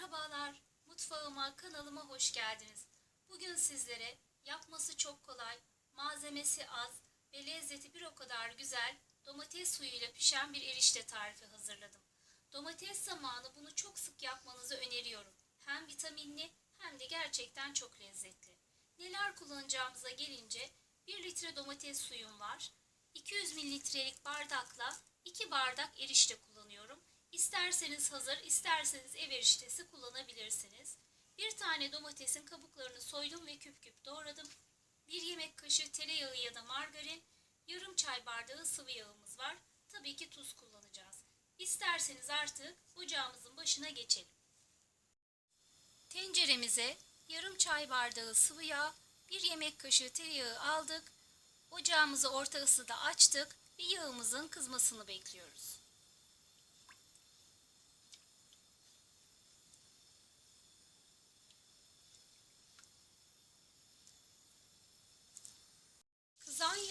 Merhabalar, mutfağıma, kanalıma hoş geldiniz. Bugün sizlere yapması çok kolay, malzemesi az ve lezzeti bir o kadar güzel domates suyuyla pişen bir erişte tarifi hazırladım. Domates zamanı bunu çok sık yapmanızı öneriyorum. Hem vitaminli hem de gerçekten çok lezzetli. Neler kullanacağımıza gelince 1 litre domates suyum var. 200 mililitrelik bardakla 2 bardak erişte kullanıyorum. İsterseniz hazır, isterseniz ev eriştesi kullanabilirsiniz. Bir tane domatesin kabuklarını soydum ve küp küp doğradım. Bir yemek kaşığı tereyağı ya da margarin, yarım çay bardağı sıvı yağımız var. Tabii ki tuz kullanacağız. İsterseniz artık ocağımızın başına geçelim. Tenceremize yarım çay bardağı sıvı yağ, bir yemek kaşığı tereyağı aldık. Ocağımızı orta ısıda açtık ve yağımızın kızmasını bekliyoruz.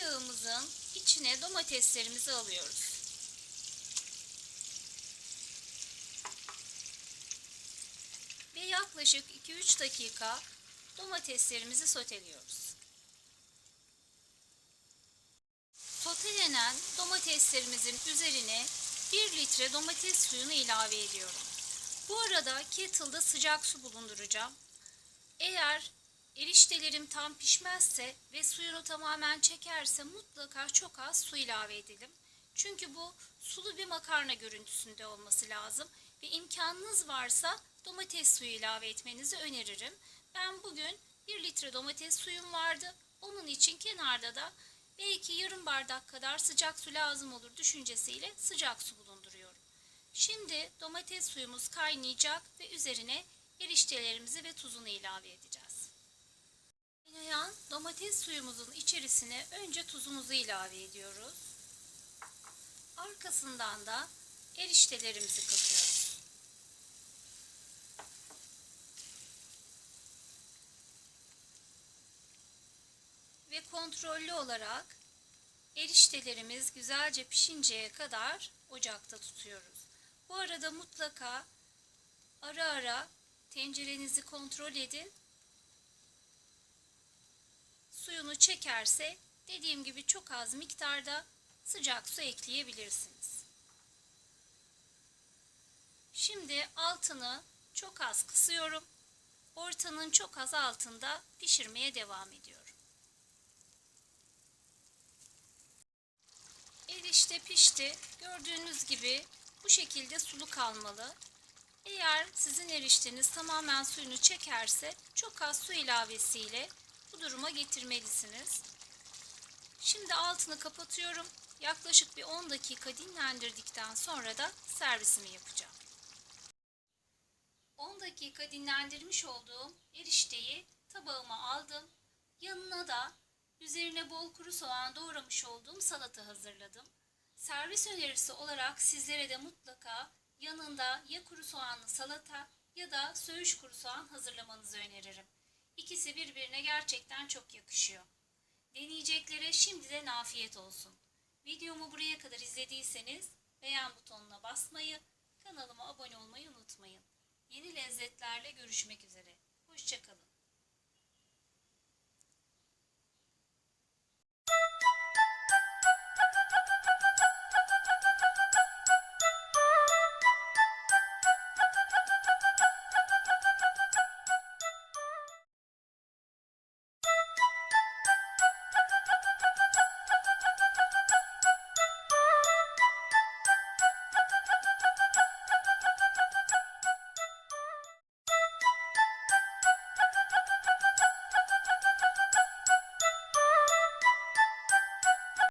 Yağımızın içine domateslerimizi alıyoruz. Ve yaklaşık 2-3 dakika domateslerimizi soteliyoruz. Sotelenen domateslerimizin üzerine 1 litre domates suyunu ilave ediyorum. Bu arada kettle'da sıcak su bulunduracağım. Eğer eriştelerim tam pişmezse ve suyunu tamamen çekerse mutlaka çok az su ilave edelim. Çünkü bu sulu bir makarna görüntüsünde olması lazım ve imkanınız varsa domates suyu ilave etmenizi öneririm. Ben bugün 1 litre domates suyum vardı. Onun için kenarda da belki yarım bardak kadar sıcak su lazım olur düşüncesiyle sıcak su bulunduruyorum. Şimdi domates suyumuz kaynayacak ve üzerine eriştelerimizi ve tuzunu ilave edeceğiz. Domates suyumuzun içerisine önce tuzumuzu ilave ediyoruz. Arkasından da eriştelerimizi katıyoruz. Ve kontrollü olarak eriştelerimiz güzelce pişinceye kadar ocakta tutuyoruz. Bu arada mutlaka ara ara tencerenizi kontrol edin. Suyunu çekerse dediğim gibi çok az miktarda sıcak su ekleyebilirsiniz. Şimdi altını çok az kısıyorum. Ortanın çok az altında pişirmeye devam ediyorum. Erişte pişti. Gördüğünüz gibi bu şekilde sulu kalmalı. Eğer sizin erişteniz tamamen suyunu çekerse çok az su ilavesiyle bu duruma getirmelisiniz. Şimdi altını kapatıyorum. Yaklaşık bir 10 dakika dinlendirdikten sonra da servisimi yapacağım. 10 dakika dinlendirmiş olduğum erişteyi tabağıma aldım. Yanına da üzerine bol kuru soğan doğramış olduğum salata hazırladım. Servis önerisi olarak sizlere de mutlaka yanında ya kuru soğanlı salata ya da söğüş kuru soğan hazırlamanızı öneririm. İkisi birbirine gerçekten çok yakışıyor. Deneyeceklere şimdiden afiyet olsun. Videomu buraya kadar izlediyseniz beğen butonuna basmayı, kanalıma abone olmayı unutmayın. Yeni lezzetlerle görüşmek üzere. Hoşçakalın.